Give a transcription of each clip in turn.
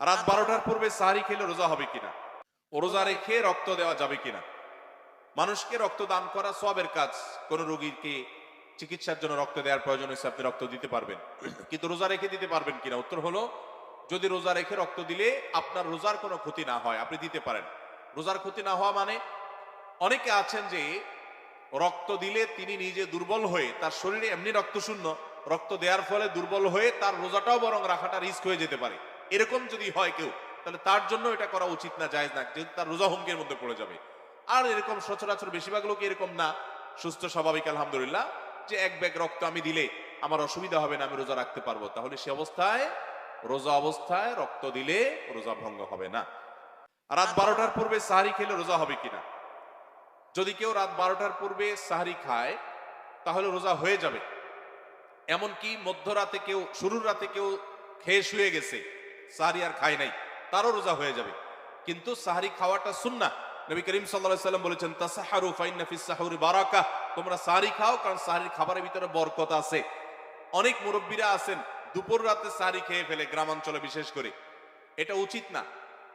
রাত বারোটার পূর্বে সাহারি খেলে রোজা হবে কিনা? রোজা রেখে রক্ত দেওয়া যাবে কিনা? মানুষকে রক্ত দান করা সবের কাজ। কোন রোগীকে চিকিৎসার জন্য রক্ত দেওয়ার প্রয়োজন হয়েছে, আপনি রক্ত দিতে পারবেন। কিন্তু রোজা রেখে দিতে পারবেন কিনা? উত্তর হলো, যদি রোজা রেখে রক্ত দিলে আপনার রোজার কোনো ক্ষতি না হয়, আপনি দিতে পারেন। রোজার ক্ষতি না হওয়া মানে অনেকে আছেন যে রক্ত দিলে তিনি নিজে দুর্বল হয়ে, তার শরীরে এমনি রক্ত শূন্য, রক্ত দেওয়ার ফলে দুর্বল হয়ে তার রোজাটাও বরং রাখাটা রিস্ক হয়ে যেতে পারে। এরকম যদি হয় কেউ, তাহলে তার জন্য এটা করা উচিত না, জায়েজ না, যেহেতু তার রোজা হুমকের মধ্যে পড়ে যাবে। আর এরকম সচরাচর বেশিরভাগ লোক এরকম না। সুস্থ স্বাভাবিক, আলহামদুলিল্লাহ, যে এক ব্যাগ রক্ত আমি দিলে আমার অসুবিধা হবে না, আমি রোজা রাখতে পারব। তাহলে সে অবস্থায়, রোজা অবস্থায় রক্ত দিলে রোজা ভঙ্গ হবে না। রাত বারোটার পূর্বে সাহারি খেলে রোজা হবে কিনা? যদি কেউ রাত বারোটার পূর্বে সাহারি খায়, তাহলে রোজা হয়ে যাবে। এমনকি মধ্যরাতে কেউ, শুরুর রাতে কেউ খেয়ে শুয়ে গেছে সাহারি আর খায় নাই, তারও রোজা হয়ে যাবে। কিন্তু সাহারি খাওয়াটা সুন্না নবী করিম সাল্লাম বলেছেন, তাসাহারু ফাইন্না সাহুরি বারাকা। তোমরা সাহারি খাও, কারণ সাহারির খাবারের ভিতরে বরকত আছে। অনেক মুরব্বীরা আছেন, দুপুর রাতে সাহারি খেয়ে ফেলে গ্রামাঞ্চলে বিশেষ করে। এটা উচিত না।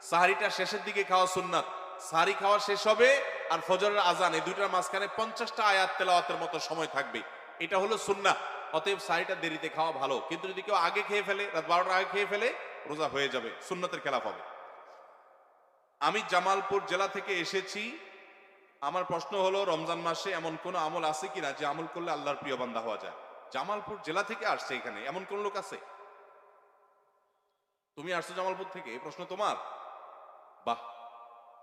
সাহারিটা শেষের দিকে খাওয়া সুন্নাত। সাহারি খাওয়া শেষ হবে আর ফজরের আজান এই দুইটার মাঝখানে পঞ্চাশটা আয়াত তেলাওয়াতের মতো সময় থাকবে। এটা হলো সুন্না অতএব সাহারিটা দেরিতে খাওয়া ভালো। কিন্তু যদি কেউ আগে খেয়ে ফেলে, রাত বারোটার আগে খেয়ে ফেলে রোজা হয়ে যাবে, সুন্নতের খেলাফ হবে। আমি জামালপুর জেলা থেকে এসেছি। আমার প্রশ্ন হলো, রমজান মাসে এমন কোন আমল আছে কিনা যে আমল করলে আল্লাহর প্রিয় বান্দা হওয়া যায়? জামালপুর জেলা থেকে আসছে এখানে, এমন কোন লোক আছে? তুমি আসছো জামালপুর থেকে, এই প্রশ্ন তোমার? বাহ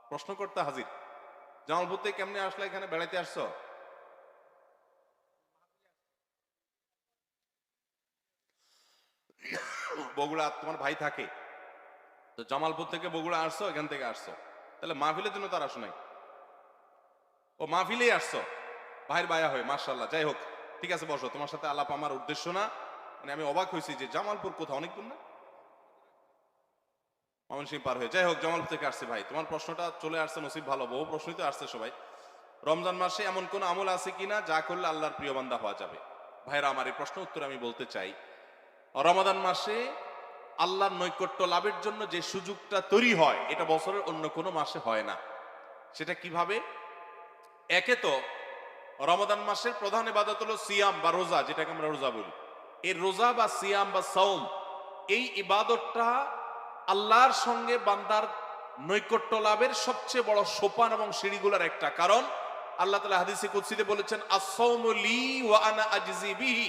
প্রশ্ন করতে হাজির। জামালপুর থেকে কেমনে আসলে এখানে বেড়াইতে আসছো? বগুড়া তোমার ভাই থাকে। তো জামালপুর থেকে বগুড়া আসছো, এখান থেকে আসছো। তাহলে মাহফিলের জন্য তার আসো নাই। ও মাহফিলেই আসছো। ভাইয়ের বায়া হয়ে মার্শাল্লাহ যাই হোক, ঠিক আছে, বসো। তোমার সাথে আলাপ আমার উদ্দেশ্য না। মানে আমি অবাক হয়েছি যে জামালপুর কোথাও, অনেক দূর না? ময়মনসিংহ পার হয়ে, যাই হোক, জামালপুর থেকে আসছে ভাই। তোমার প্রশ্নটা চলে আসছে, নসিব ভালো, বহু প্রশ্নই তো আসছে সবাই। রমজান মাসে এমন কোন আমল আছে কিনা যা করলে আল্লাহর প্রিয় বান্দা হওয়া যাবে? ভাইরা আমার এই প্রশ্ন উত্তর আমি বলতে চাই। রমাদান মাসে আল্লাহর নৈকট্য লাভের জন্য যে সুযোগটা তৈরি হয়, এটা বছরের অন্য কোনো মাসে হয় না। সেটা কীভাবে? একে তো রমাদান মাসের প্রধান ইবাদত হলো সিয়াম বা রোজা, যেটাকে আমরা রোজা বলি। এই রোজা বা সিয়াম বা সৌম এই ইবাদতটা আল্লাহর সঙ্গে বান্দার নৈকট্য লাভের সবচেয়ে বড় সোপান এবং সিঁড়িগুলোর একটা কারণ। আল্লাহ তালা হাদিসে কুৎসিতে বলেছেন আসৌমলি ওয়া আনা আজজি বিহি।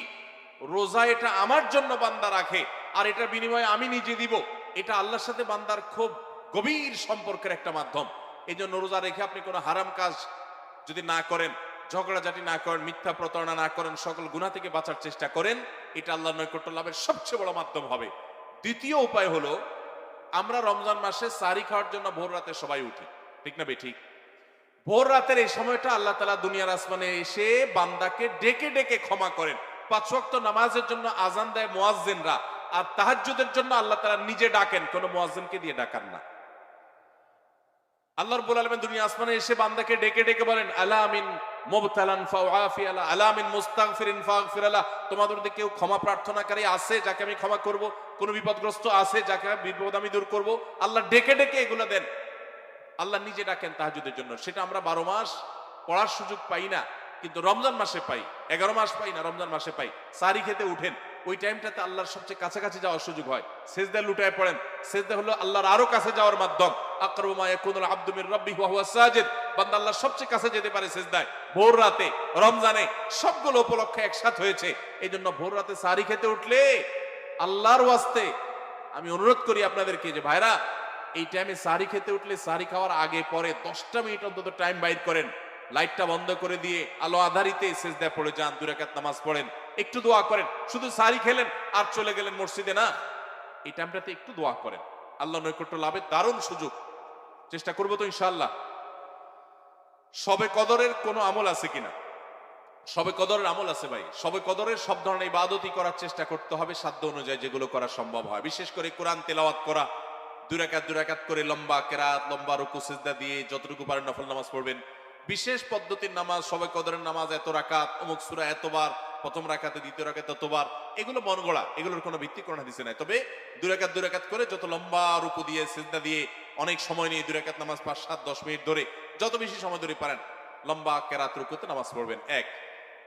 রোজা এটা আমার জন্য বান্দা রাখে। আর এটা বিনিময়ে আমি নিজে দিব। এটা আল্লাহর সাথে বান্দার খুব গভীর সম্পর্কের একটা মাধ্যম। এই জন্য রোজা রেখে আপনি কোনো হারাম কাজ যদি না করেন, ঝগড়াঝাটি না করেন, মিথ্যা প্রতারণা না করেন, সকল গুণা থেকে বাঁচার চেষ্টা করেন, এটা আল্লাহ নৈকট্য লাভের সবচেয়ে বড় মাধ্যম হবে। দ্বিতীয় উপায় হলো, আমরা রমজান মাসে সারি খাওয়ার জন্য ভোর রাতে সবাই উঠি। ঠিক না বে ঠিক ভোর রাতের এই সময়টা আল্লাহ তালা দুনিয়ার আসমানে এসে বান্দাকে ডেকে ডেকে ক্ষমা করেন। পাঁচ নামাজের জন্য আজান দেয় মোয়াজ্জিনরা। আর তাহাজ্জুদের জন্য আল্লাহ তালা নিজে ডাকেন, কোন মোয়াজ্জিনকে দিয়ে ডাকান না। আল্লাহ রব্বুল আলামিন দুনিয়া আসমানে এসে বান্দাকে ডেকে ডেকে বলেন আলা আমিন মুবতালান আলা মুস্তাগফিরিন ফাগফির আলা, তোমাদের মধ্যে কেউ ক্ষমা প্রার্থনাকারী আছে যাকে আমি ক্ষমা করব? কোন বিপদগ্রস্ত আছে যাকে বিপদ আমি দূর করব? আল্লাহ ডেকে ডেকে এগুলো দেন। আল্লাহ নিজে ডাকেন তাহাজুদের জন্য। সেটা আমরা বারো মাস পড়ার সুযোগ পাই না, কিন্তু রমজান মাসে পাই, এগারো মাস পাই না, রমজান মাসে পাই। সারি খেতে উঠেন। ওই টাইমটাতে আল্লাহর সবচেয়ে কাছাকাছি যাওয়ার সুযোগ হয়। সেজদা লুটায় পড়েন। সেজদা হলো আল্লাহর আরও কাছে যাওয়ার মাধ্যম। আকরমা ইয়াকুনুল আব্দু মির রাব্বি ওয়া হুয়া সাজিদ। বান্দা আল্লাহর সবচেয়ে কাছে যেতে পারে সেজদায়। ভোর রাতে, রমজানে সবগুলো উপলক্ষে একসাথ হয়েছে। এই জন্য ভোর রাতে সারি খেতে উঠলে আল্লাহর ওয়াস্তে আমি অনুরোধ করি আপনাদেরকে যে, ভাইরা, এই টাইমে সারি খেতে উঠলে সারি খাওয়ার আগে পরে দশটা মিনিট অন্তত টাইম বাইর করেন। লাইটটা বন্ধ করে দিয়ে আলো আধারিতে সেজদা পড়ে যান দুরাকাত নামাজ পড়েন। একটু দোয়া করেন। শুধু সারি খেলেন আর চলে গেলেন মসজিদে, না? এই টাইমটাতে একটু দোয়া করেন। আল্লাহ নৈকট্য লাভের দারুণ সুযোগ। চেষ্টা করব তো ইনশাআল্লাহ। সবে কদরের কোনো আমল আছে কিনা? সবে কদরের আমল আছে ভাই। সবে কদরের সব ধরনের ইবাদতই করার চেষ্টা করতে হবে সাধ্য অনুযায়ী যেগুলো করা সম্ভব হয়। বিশেষ করে কোরআন তেলাওয়াত করা। দুরাকাত দুরাকাত করে লম্বা কেরাত, লম্বা রুকু, সিজদা দিয়ে যতটুকু পারেন নফল নামাজ পড়বেন। বিশেষ পদ্ধতির নামাজ, সবে কদরের নামাজ, এত রাকাত, অমুক সুরা এতবার, প্রথম রাকাতে, দ্বিতীয় রাকাতে ততবার, এগুলো মন এগুলোর কোনো ভিত্তি কোনো হাদিসে নাই। তবে দুই রাকাত দুই রাকাত করে যত লম্বা রূপু দিয়ে, সিজদা দিয়ে, অনেক সময় নিয়ে দুই রাকাত নামাজ পাঁচ, সাত, দশ মিনিট ধরে, যত বেশি সময় ধরে পারেন, লম্বা কেরাত রুকুতে নামাজ পড়বেন। এক,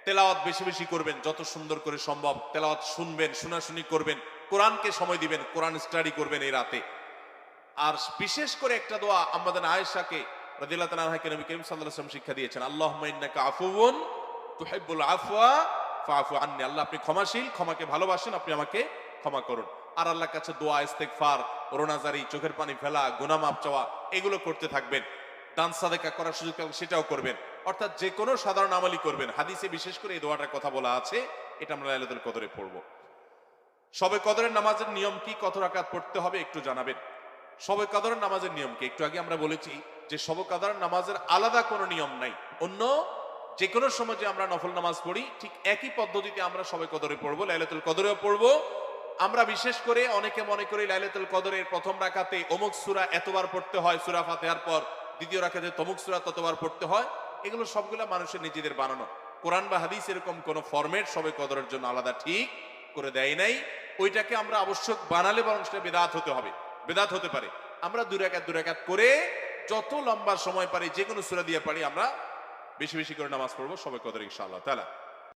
তেলাওয়াত বেশি বেশি করবেন, যত সুন্দর করে সম্ভব তেলাওয়াত শুনবেন, শোনাশুনি করবেন, কোরআনকে সময় দিবেন, কোরআন স্টাডি করবেন এই রাতে। আর বিশেষ করে একটা দোয়া আমাদের আয়েশাকে শিক্ষা দিয়েছেন আন্নি। আল্লাহ আপনি ক্ষমাশীল, ক্ষমাকে ভালোবাসেন, আপনি আমাকে ক্ষমা করুন। আর কাছে দোয়া রোনাজারি, চোখের পানি ফেলা, গুনাহ মাপ চাওয়া, এগুলো করতে থাকবেন। দান, সাদেকা করার সুযোগ সেটাও করবেন। অর্থাৎ যে কোনো সাধারণ আমলই করবেন। হাদিসে বিশেষ করে এই দোয়াটার কথা বলা আছে, এটা আমরা লাইলাতুল কদরে পড়ব। সবে কদরের নামাজের নিয়ম কি? কত রাকাত পড়তে হবে? একটু জানাবেন। সবে কদরের নামাজের নিয়ম কি? একটু আগে আমরা বলেছি যে সবে কদরের নামাজের আলাদা কোনো নিয়ম নাই। অন্য যে কোনো সময় যে আমরা নফল নামাজ পড়ি, ঠিক একই পদ্ধতিতে আমরা সবে কদরে পড়ব, লাইলাতুল কদরেও পড়ব। আমরা বিশেষ করে অনেকে মনে করি লাইলাতুল কদরের প্রথম রাখাতে অমুক সুরা এতবার পড়তে হয়, সূরা ফাতিহার পর দ্বিতীয় রাখাতে তমুক সুরা ততবার পড়তে হয়। এগুলো সবগুলা মানুষের নিজেদের বানানো। কোরআন বা হাদিস এরকম কোন ফরম্যাট সবে কদরের জন্য আলাদা ঠিক করে দেয় নাই। ওইটাকে আমরা আবশ্যক বানালে বরং সেটা বেদাত হতে হবে। বেদাত হতে পারে। আমরা দুই রাকাত দুই রাকাত করে যত লম্বা সময় পারি যে কোনো সুরা দিয়ে পারি, আমরা বেশি বেশি করে নামাজ পড়ব, সবাই কদর ইনশাআল্লাহ তাআলা